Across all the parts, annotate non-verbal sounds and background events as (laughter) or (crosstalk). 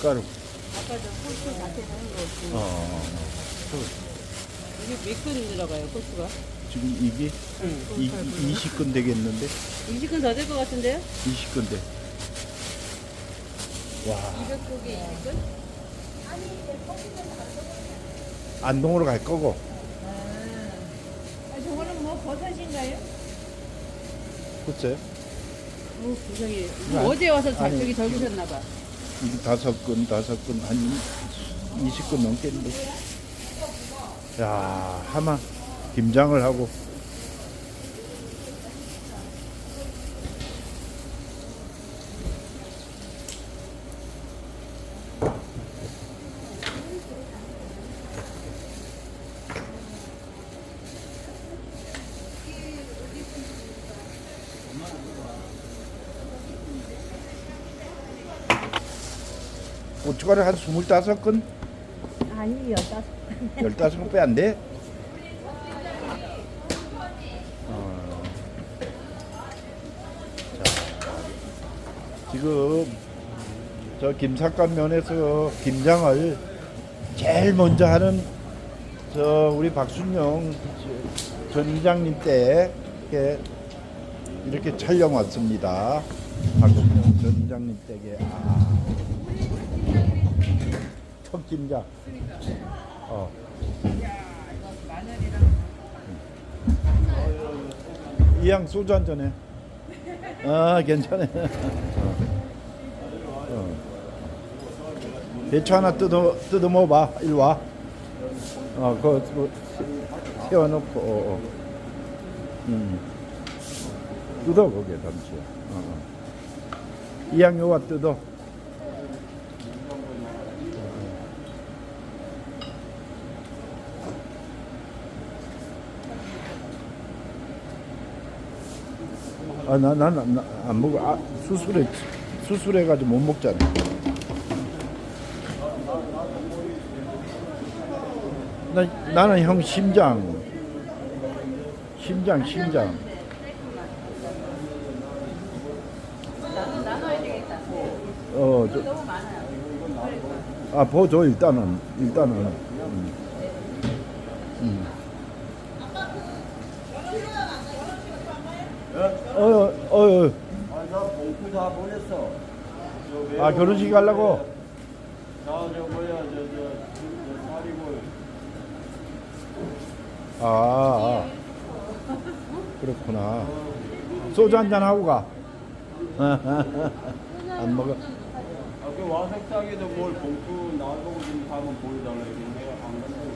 밀가루. 아까 저 고추 자체는 어, 거 어, 어. 이게 몇근 들어가요 고추가? 지금 이게 응. 이, 20근 되겠는데? 20근 더 될 것 같은데요? 20근 돼. 와, 200국에 20근? 안동으로 갈 거고. 아, 저거는 뭐 버섯인가요? 글쎄, 어, 세상에. 아니, 어제 와서 자, 아니, 저기 적으셨나 봐. 다섯 근, 다섯 근, 한 20근 넘겠는데. 야, 하마, 김장을 하고. 고춧가루 한 25근? 아니요, 나 15근 빼 안 돼? 어. 자, 지금 저 김삿갓 면에서 김장을 제일 먼저 하는 저 우리 박순영 저- 전 이장님 때 이렇게, 이렇게 촬영 왔습니다. 박순영 전 이장님 댁에 김장. 어. 이양 소주 한 잔해. 아 괜찮아. 어. 어. 배추 하나 뜯어 뜯어 먹어봐. 일 와. 어, 그거 그, 세워놓고. 어, 어. 음. 뜯어 거기에 담지. 어, 어. 이양 요와 뜯어. 아, 나, 나, 나, 나, 안 먹어. 아, 수술해, 수술해가지고 못 먹잖아. 나, 나는 형 심장. 심장, 심장. 어, 저. 아, 보죠, 일단은. 일단은. 음. 음. 어, 어, 어. 아, 나 봉투 다 보냈어. 저 아, 결혼식 가려고? 나, 저, 뭐야, 저, 저, 저, 사리고. 아, 아. 그렇구나. 소주 한잔 하고 가. (laughs) 안 먹어. 아, 그 와석장에도 뭘 봉투 나보고 좀 한번 보여달라. 내가 안 간다고.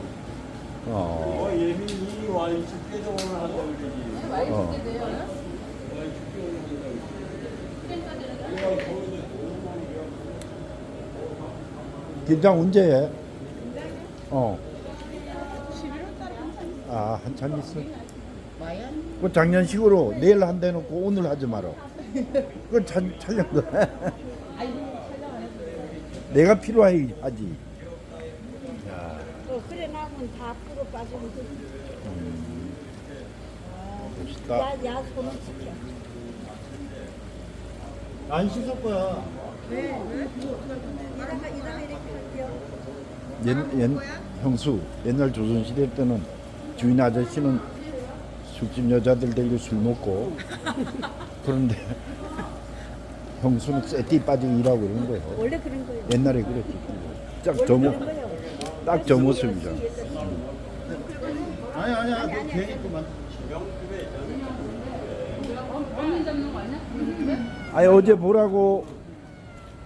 어. 어, 예민이 와, 이 축제도 오늘 한다고 그러지. 많이 어. 김장 언제 해? 어. 아, 한참 있어. 그 작년 식으로 내일 한대 놓고 오늘 하지 마라. 그건 촬- 촬영도. 내가 필요해 하지. 야, 어, 그래 나면 다 앞으로 빠지면 돼. 멋있다. 야, 야 손을 지켜. 안 씻을 거야. 옛, 옛 형수 옛날 조선시대 때는 주인 아저씨는 술집 여자들 데리고 술 먹고 그런데 형수는 쇠띠 빠지고 일하고 그러는 거예요. 원래 그런 거예요. 옛날에 그랬지. 딱 저 모, 그런 거예요. 딱저 모습이잖아. 아니, 아니야. 너 괜히 그만. 언니 잡는 거 아니야? 아니 어제 보라고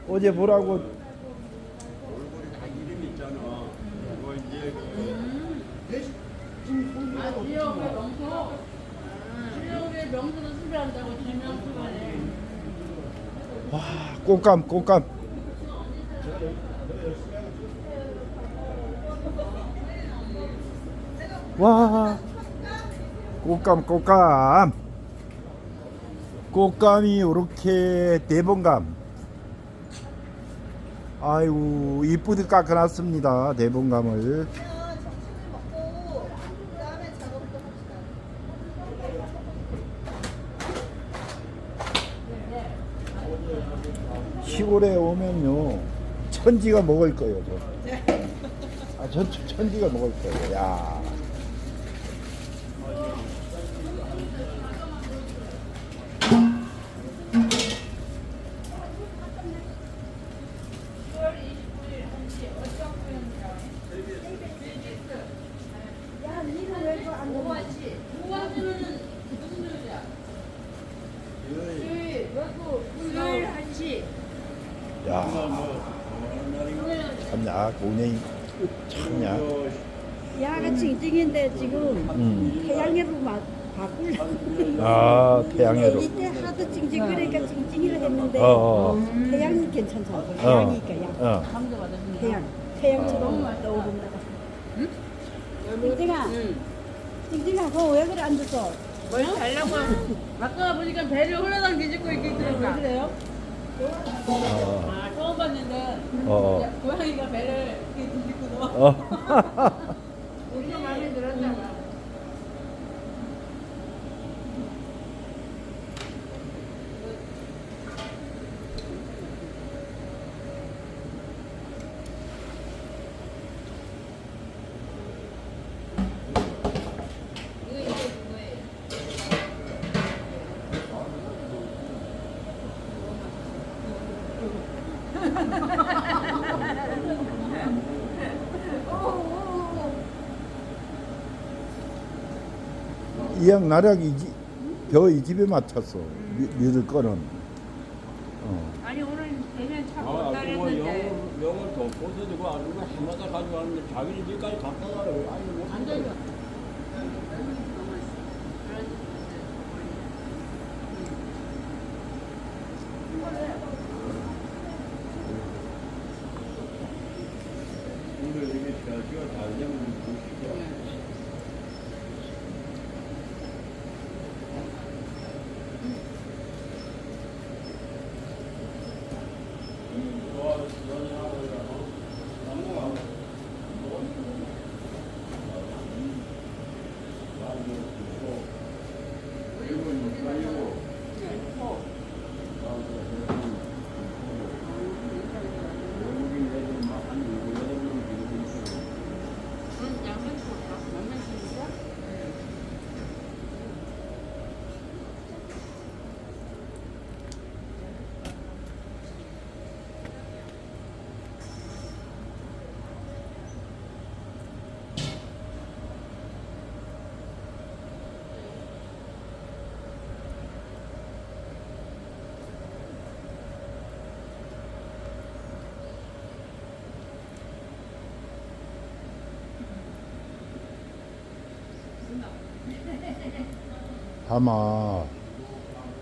어제 보라고 얼굴이 다 이름이 있잖아. 뭐 이제 그 아, 지역의 명소. 지역의 명소는 수배한다고 지명수가네. 와 꽃감 꽃감 와 꽃감 꽃감 꽃감이 이렇게 대봉감 아이고 이쁘게 깎아놨습니다 대봉감을 시골에 오면요 천지가 먹을 거예요, 저. 아, 저 천- 천지가 먹을 거예요. 야. 야, 니는 왜안 먹어? 오아지는 무슨 요일이야? 수요일, 그리고 수요일 1시. 야. 참야, 고냉이. 참야. 야가 징징인데 지금 음. 태양으로 막 바꾸려고. 아, 태양해로. 이때 하도 징징 그러니까 징징이라 했는데 어, 어. 태양이 괜찮잖아. 어. 태양이니까 야. 어. 태양. 태양처럼 떠오른다. 징징아, 응. 징징아, 그거 왜 그래 앉아서? 뭘 달라고? 아까 보니까 배를 홀라당 뒤집고 있게 있더라고요. 그래요? 어. 아, 처음 봤는데. 어. 고양이가 배를 이렇게 뒤집고 누워. 어. 우리가 마음에 들었나 봐. 이양 나락 이 집, 겨이 집에 맞췄어. 미- 미를 거는. 어. 아니, 오늘 대면 차 아, 못 아주 뭐. 영을 영을 더 벗어주고 아주가 하나다 가져가는데 자기는 집까지 갖다 가요. 아니 못안 되죠. 아마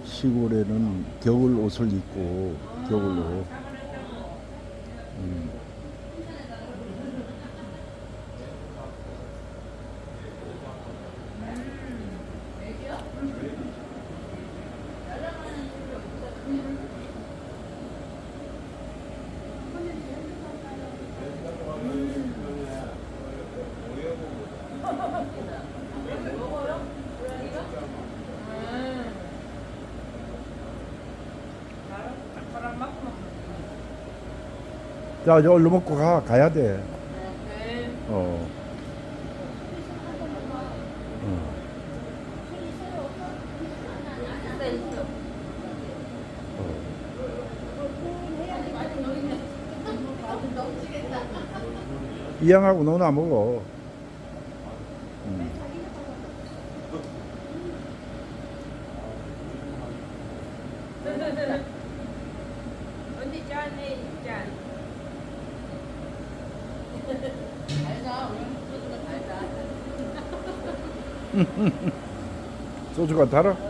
시골에는 겨울 옷을 입고 겨울로 음. 자, 이제 얼른 먹고 가 가야 돼. 어. 어. 이 양하고 너는 안 먹어. 음. (laughs) 언니 짠해, 짠. 달다. (laughs) 소주가 달아?